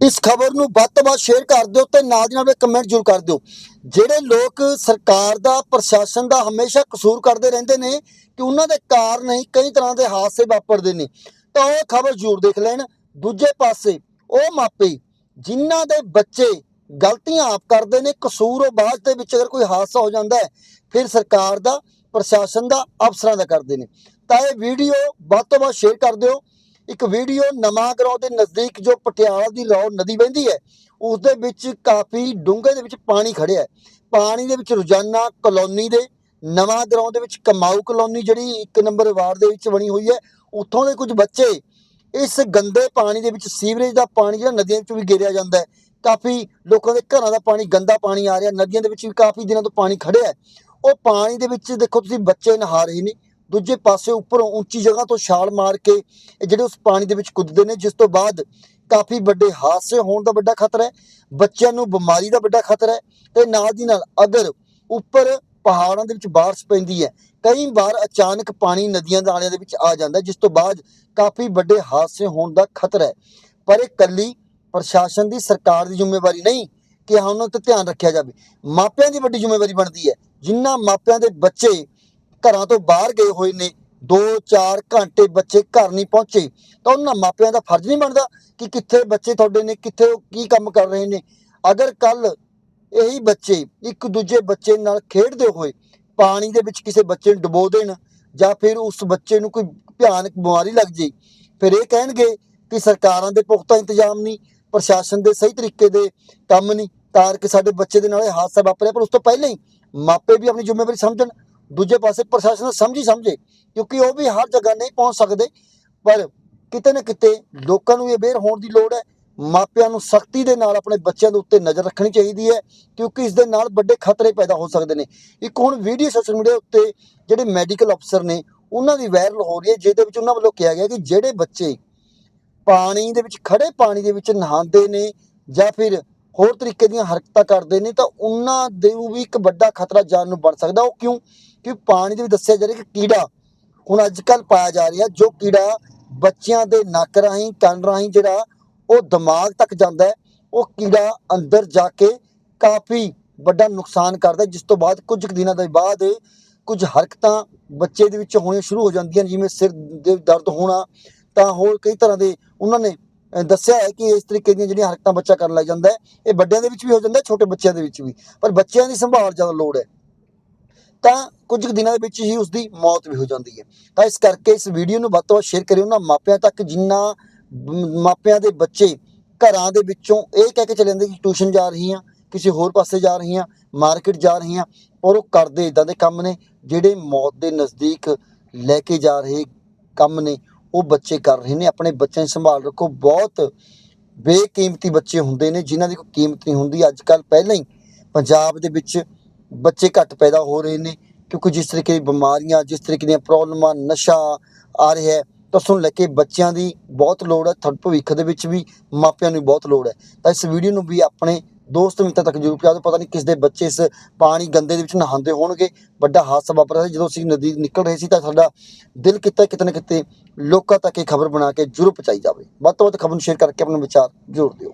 ਇਸ ਖਬਰ ਨੂੰ ਵੱਧ ਤੋਂ ਵੱਧ ਸ਼ੇਅਰ ਕਰ ਦਿਓ ਤੇ ਨਾਲ ਦੀ ਨਾਲ ਕਮੈਂਟ ਜ਼ਰੂਰ ਕਰ ਦਿਓ। ਜਿਹੜੇ ਲੋਕ ਸਰਕਾਰ ਦਾ, ਪ੍ਰਸ਼ਾਸਨ ਦਾ ਹਮੇਸ਼ਾ ਕਸੂਰ ਕਰਦੇ ਰਹਿੰਦੇ ਨੇ ਕਿ ਉਹਨਾਂ ਦੇ ਕਾਰਨ ਹੀ ਕਈ ਤਰ੍ਹਾਂ ਦੇ ਹਾਦਸੇ ਵਾਪਰਦੇ ਨੇ, ਤਾਂ ਉਹ ਖਬਰ ਜ਼ਰੂਰ ਦੇਖ ਲੈਣ। ਦੂਜੇ ਪਾਸੇ, ਉਹ ਮਾਪੇ ਜਿਨ੍ਹਾਂ ਦੇ ਬੱਚੇ ਗਲਤੀਆਂ ਆਪ ਕਰਦੇ ਨੇ, ਕਸੂਰ ਉਹ ਬਾਅਦ ਦੇ ਵਿੱਚ ਅਗਰ ਕੋਈ ਹਾਦਸਾ ਹੋ ਜਾਂਦਾ ਹੈ, ਫਿਰ ਸਰਕਾਰ ਦਾ, ਪ੍ਰਸ਼ਾਸਨ ਦਾ, ਅਫਸਰਾਂ ਦਾ ਕਰਦੇ ਨੇ। ਤਾਂ ਇਹ ਵੀਡੀਓ ਵੱਧ ਤੋਂ ਵੱਧ ਸ਼ੇਅਰ ਕਰ ਦਿਓ। ਇੱਕ ਵੀਡੀਓ ਨਵਾਂ ਗਰਾਉਂ ਦੇ ਨਜ਼ਦੀਕ ਜੋ ਪਟਿਆਲਾ ਦੀ ਰੌ ਨਦੀ ਵਹਿੰਦੀ ਹੈ ਉਸ ਦੇ ਵਿੱਚ ਕਾਫੀ ਡੂੰਘੇ ਦੇ ਵਿੱਚ ਪਾਣੀ ਖੜਿਆ ਹੈ। ਪਾਣੀ ਦੇ ਵਿੱਚ ਰੋਜ਼ਾਨਾ ਕਲੋਨੀ ਦੇ ਨਵਾਂ ਗਰਾਉਂ ਦੇ ਵਿੱਚ ਕਮਾਊ ਕਲੋਨੀ ਜਿਹੜੀ ਇੱਕ ਨੰਬਰ ਵਾਰਡ ਦੇ ਵਿੱਚ ਬਣੀ ਹੋਈ ਹੈ, ਉੱਥੋਂ ਦੇ ਕੁਝ ਬੱਚੇ ਇਸ ਗੰਦੇ ਪਾਣੀ ਦੇ ਵਿੱਚ ਸੀਵਰੇਜ ਦਾ ਪਾਣੀ ਜਿਹੜਾ ਨਦੀਆਂ ਵਿੱਚ ਵੀ ਗੇਰਿਆ ਜਾਂਦਾ ਹੈ। ਕਾਫੀ ਲੋਕਾਂ ਦੇ ਘਰਾਂ ਦਾ ਪਾਣੀ, ਗੰਦਾ ਪਾਣੀ ਆ ਰਿਹਾ ਨਦੀਆਂ ਦੇ ਵਿੱਚ ਵੀ ਕਾਫੀ ਦਿਨਾਂ ਤੋਂ ਪਾਣੀ ਖੜਿਆ ਉਹ ਪਾਣੀ ਦੇ ਵਿੱਚ ਦੇਖੋ ਤੁਸੀਂ ਬੱਚੇ ਨਹਾ ਰਹੇ ਨੇ। ਦੂਜੇ ਪਾਸੇ ਉੱਪਰੋਂ ਉੱਚੀ ਜਗ੍ਹਾ ਤੋਂ ਛਾਲ ਮਾਰ ਕੇ ਇਹ ਜਿਹੜੇ ਉਸ ਪਾਣੀ ਦੇ ਵਿੱਚ ਕੁੱਦਦੇ ਨੇ, ਜਿਸ ਤੋਂ ਬਾਅਦ ਕਾਫੀ ਵੱਡੇ ਹਾਦਸੇ ਹੋਣ ਦਾ ਵੱਡਾ ਖਤਰਾ ਹੈ, ਬੱਚਿਆਂ ਨੂੰ ਬਿਮਾਰੀ ਦਾ ਵੱਡਾ ਖਤਰਾ ਹੈ ਤੇ ਨਾਲ ਦੀ ਨਾਲ ਅਗਰ ਉੱਪਰ ਪਹਾੜਾਂ ਦੇ ਵਿੱਚ ਬਾਰਿਸ਼ ਪੈਂਦੀ ਹੈ, ਕਈ ਵਾਰ ਅਚਾਨਕ ਪਾਣੀ ਨਦੀਆਂ ਦੇ ਨਾਲਿਆਂ ਦੇ ਵਿੱਚ ਆ ਜਾਂਦਾ ਜਿਸ ਤੋਂ ਬਾਅਦ ਕਾਫੀ ਵੱਡੇ ਹਾਦਸੇ ਹੋਣ ਦਾ ਖਤਰਾ ਹੈ। ਪਰ ਇਹ ਕੱਲੀ ਪ੍ਰਸ਼ਾਸਨ ਦੀ ਸਰਕਾਰ ਦੀ ਜ਼ਿੰਮੇਵਾਰੀ ਨਹੀਂ ਕਿ ਹਾਂ ਉਹਨਾਂ ਤੇ ਧਿਆਨ ਰੱਖਿਆ ਜਾਵੇ। ਮਾਪਿਆਂ ਦੀ ਵੱਡੀ ਜ਼ਿੰਮੇਵਾਰੀ ਬਣਦੀ ਹੈ ਜਿਨ੍ਹਾਂ ਮਾਪਿਆਂ ਦੇ ਬੱਚੇ ਘਰਾਂ ਤੋਂ ਬਾਹਰ ਗਏ ਹੋਏ ਨੇ। 2-4 ਘੰਟੇ ਬੱਚੇ ਘਰ ਨਹੀਂ ਪਹੁੰਚੇ। ਤਾਂ ਉਹਨਾਂ ਮਾਪਿਆਂ ਦਾ ਫਰਜ਼ ਨਹੀਂ ਬਣਦਾ ਕਿ ਕਿੱਥੇ ਬੱਚੇ ਤੁਹਾਡੇ ਨੇ, ਕਿੱਥੇ ਉਹ ਕੀ ਕੰਮ ਕਰ ਰਹੇ ਨੇ। ਅਗਰ ਕੱਲ ਇਹੀ ਬੱਚੇ, ਇੱਕ ਦੂਜੇ ਬੱਚੇ ਨਾਲ ਖੇਡਦੇ ਹੋਏ ਪਾਣੀ ਦੇ ਵਿੱਚ ਕਿਸੇ ਬੱਚੇ ਨੂੰ ਡੁਬੋ ਦੇਣ ਜਾਂ ਫਿਰ ਉਸ ਬੱਚੇ ਨੂੰ ਕੋਈ ਭਿਆਨਕ ਬਿਮਾਰੀ ਲੱਗ ਜੇ, ਫਿਰ ਇਹ ਕਹਿਣਗੇ ਕਿ ਸਰਕਾਰਾਂ ਦੇ ਪੁਖਤਾ ਇੰਤਜ਼ਾਮ ਨਹੀਂ, ਪ੍ਰਸ਼ਾਸਨ ਦੇ ਸਹੀ ਤਰੀਕੇ ਦੇ ਕੰਮ ਨਹੀਂ, ਤਾਂ ਕਿ ਸਾਡੇ ਬੱਚੇ ਦੇ ਨਾਲ ਇਹ ਹਾਦਸਾ ਵਾਪਰਿਆ। ਪਰ ਉਸ ਤੋਂ ਪਹਿਲਾਂ ਹੀ ਮਾਪੇ ਵੀ ਆਪਣੀ ਜ਼ਿੰਮੇਵਾਰੀ ਸਮਝਣ। ਦੂਜੇ ਪਾਸੇ ਪ੍ਰਸ਼ਾਸਨ ਸਮਝੀ ਸਮਝੇ, ਕਿਉਂਕਿ ਉਹ ਵੀ ਹਰ ਜਗ੍ਹਾ ਨਹੀਂ ਪਹੁੰਚ ਸਕਦੇ, ਪਰ ਕਿਤੇ ਨਾ ਕਿਤੇ ਲੋਕਾਂ ਨੂੰ ਇਹ ਅਵੇਅਰ ਹੋਣ ਦੀ ਲੋੜ ਹੈ। ਮਾਪਿਆਂ ਨੂੰ ਸਖਤੀ ਦੇ ਨਾਲ ਆਪਣੇ ਬੱਚਿਆਂ ਦੇ ਉੱਤੇ ਨਜ਼ਰ ਰੱਖਣੀ ਚਾਹੀਦੀ ਹੈ, ਕਿਉਂਕਿ ਇਸ ਦੇ ਨਾਲ ਵੱਡੇ ਖਤਰੇ ਪੈਦਾ ਹੋ ਸਕਦੇ ਨੇ। ਇੱਕ ਹੁਣ ਵੀਡੀਓ ਸੋਸ਼ਲ ਮੀਡੀਆ ਉੱਤੇ ਜਿਹੜੇ ਮੈਡੀਕਲ ਅਫਸਰ ਨੇ, ਉਹਨਾਂ ਦੀ ਵਾਇਰਲ ਹੋ ਰਹੀ ਹੈ, ਜਿਹਦੇ ਵਿੱਚ ਉਹਨਾਂ ਵੱਲੋਂ ਕਿਹਾ ਗਿਆ ਕਿ ਜਿਹੜੇ ਬੱਚੇ ਪਾਣੀ ਦੇ ਵਿੱਚ ਖੜੇ ਪਾਣੀ ਦੇ ਵਿੱਚ ਨਹਾਉਂਦੇ ਨੇ ਜਾਂ ਫਿਰ ਹੋਰ ਤਰੀਕੇ ਦੀਆਂ ਹਰਕਤਾਂ ਕਰਦੇ ਨੇ, ਤਾਂ ਉਹਨਾਂ ਦੇ ਵੀ ਇੱਕ ਵੱਡਾ ਖਤਰਾ ਜਾਨ ਨੂੰ ਬਣ ਸਕਦਾ। ਉਹ ਕਿਉਂ? ਕਿ ਪਾਣੀ ਦੇ ਵਿੱਚ ਦੱਸਿਆ ਜਾ ਰਿਹਾ ਕਿ ਕੀੜਾ ਹੁਣ ਅੱਜ ਕੱਲ ਪਾਇਆ ਜਾ ਰਿਹਾ, ਜੋ ਕੀੜਾ ਬੱਚਿਆਂ ਦੇ ਨੱਕ ਰਾਹੀਂ, ਕੰਨ ਰਾਹੀਂ ਜਿਹੜਾ ਉਹ ਦਿਮਾਗ ਤੱਕ ਜਾਂਦਾ ਹੈ, ਉਹ ਕੀੜਾ ਅੰਦਰ ਜਾ ਕੇ ਕਾਫੀ ਵੱਡਾ ਨੁਕਸਾਨ ਕਰਦਾ ਜਿਸ ਤੋਂ ਬਾਅਦ ਕੁਝ ਕੁ ਦਿਨਾਂ ਦੇ ਬਾਅਦ ਕੁਝ ਹਰਕਤਾਂ ਬੱਚੇ ਦੇ ਵਿੱਚ ਹੋਣੀਆਂ ਸ਼ੁਰੂ ਹੋ ਜਾਂਦੀਆਂ ਨੇ, ਜਿਵੇਂ ਸਿਰ ਦੇ ਦਰਦ ਹੋਣਾ, ਤਾਂ ਹੋਰ ਕਈ ਤਰ੍ਹਾਂ ਦੇ ਉਹਨਾਂ ਨੇ ਦੱਸਿਆ ਹੈ ਕਿ ਇਸ ਤਰੀਕੇ ਦੀਆਂ ਜਿਹੜੀਆਂ ਹਰਕਤਾਂ ਬੱਚਾ ਕਰਨ ਲੱਗ ਜਾਂਦਾ ਹੈ, ਇਹ ਵੱਡਿਆਂ ਦੇ ਵਿੱਚ ਵੀ ਹੋ ਜਾਂਦਾ ਛੋਟੇ ਬੱਚਿਆਂ ਦੇ ਵਿੱਚ ਵੀ। ਪਰ ਬੱਚਿਆਂ ਦੀ ਸੰਭਾਲ ਜ਼ਿਆਦਾ ਲੋੜ ਹੈ। ਤਾਂ ਕੁਝ ਦਿਨਾਂ ਦੇ ਵਿੱਚ ਹੀ ਉਸ ਦੀ ਮੌਤ ਵੀ ਹੋ ਜਾਂਦੀ ਹੈ। ਤਾਂ ਇਸ ਕਰਕੇ ਇਸ ਵੀਡੀਓ ਨੂੰ ਵੱਧ ਤੋਂ ਵੱਧ ਸ਼ੇਅਰ ਕਰਿਓ ਉਹਨਾਂ ਮਾਪਿਆਂ ਤੱਕ ਜਿਨ੍ਹਾਂ ਮਾਪਿਆਂ ਦੇ ਬੱਚੇ ਘਰਾਂ ਦੇ ਵਿੱਚੋਂ ਇਹ ਕਹਿ ਕੇ ਚਲੇ ਜਾਂਦੇ ਕਿ ਟਿਊਸ਼ਨ ਜਾ ਰਹੀ ਹਾਂ ਕਿਸੇ ਹੋਰ ਪਾਸੇ ਜਾ ਰਹੀ ਹਾਂ ਮਾਰਕੀਟ ਜਾ ਰਹੀ ਹਾਂ ਔਰ ਉਹ ਕਰਦੇ ਇਦਾਂ ਦੇ ਕੰਮ ਨੇ, ਜਿਹੜੇ ਮੌਤ ਦੇ ਨਜ਼ਦੀਕ ਲੈ ਕੇ ਜਾ ਰਹੇ ਕੰਮ ਨੇ। ਉਹ ਬੱਚੇ ਕਰ ਰਹੇ ਨੇ, ਆਪਣੇ ਬੱਚਿਆਂ ਦੀ ਸੰਭਾਲ ਰੱਖੋ। ਬਹੁਤ ਬੇਕੀਮਤੀ ਬੱਚੇ ਹੁੰਦੇ ਨੇ, ਜਿਨ੍ਹਾਂ ਦੀ ਕੋਈ ਕੀਮਤ ਨਹੀਂ ਹੁੰਦੀ। ਅੱਜ ਕੱਲ ਪਹਿਲਾਂ ਹੀ ਪੰਜਾਬ ਦੇ ਵਿੱਚ ਬੱਚੇ ਘੱਟ ਪੈਦਾ ਹੋ ਰਹੇ ਨੇ, ਕਿਉਂਕਿ ਜਿਸ ਤਰੀਕੇ ਦੀ ਬਿਮਾਰੀਆਂ, ਜਿਸ ਤਰੀਕੇ ਦੀਆਂ ਪ੍ਰੋਬਲਮਾਂ, ਨਸ਼ਾ ਆ ਰਿਹਾ ਹੈ, ਤਾਂ ਉਸ ਲੈ ਕੇ ਬੱਚਿਆਂ ਦੀ ਬਹੁਤ ਲੋੜ ਹੈ। ਤੁਹਾਡੇ ਭਵਿੱਖ ਦੇ ਵਿੱਚ ਵੀ ਮਾਪਿਆਂ ਨੂੰ ਵੀ ਬਹੁਤ ਲੋੜ ਹੈ। ਤਾਂ ਇਸ ਵੀਡੀਓ ਨੂੰ ਵੀ ਆਪਣੇ ਦੋਸਤ ਮਿੱਤਰ ਤੱਕ ਜ਼ਰੂਰ ਪਹੁੰਚਾ ਦਿਓ। ਪਤਾ ਨਹੀਂ ਕਿਸ ਦੇ ਬੱਚੇ ਇਸ ਪਾਣੀ ਗੰਦੇ ਦੇ ਵਿੱਚ ਨਹਾਉਂਦੇ ਹੋਣਗੇ। ਵੱਡਾ ਹਾਦਸਾ ਵਾਪਰਿਆ ਸੀ। ਜਦੋਂ ਅਸੀਂ ਨਦੀ ਨਿਕਲ ਰਹੇ ਸੀ ਤਾਂ ਸਾਡਾ ਦਿਲ ਕੀਤਾ ਕਿਤੇ ਨਾ ਕਿਤੇ ਲੋਕਾਂ ਤੱਕ ਇਹ ਖਬਰ ਬਣਾ ਕੇ ਜ਼ਰੂਰ ਪਹੁੰਚਾਈ ਜਾਵੇ। ਵੱਧ ਤੋਂ ਵੱਧ ਖਬਰ ਨੂੰ ਸ਼ੇਅਰ ਕਰਕੇ ਆਪਣੇ ਵਿਚਾਰ ਜ਼ਰੂਰ ਦਿਓ।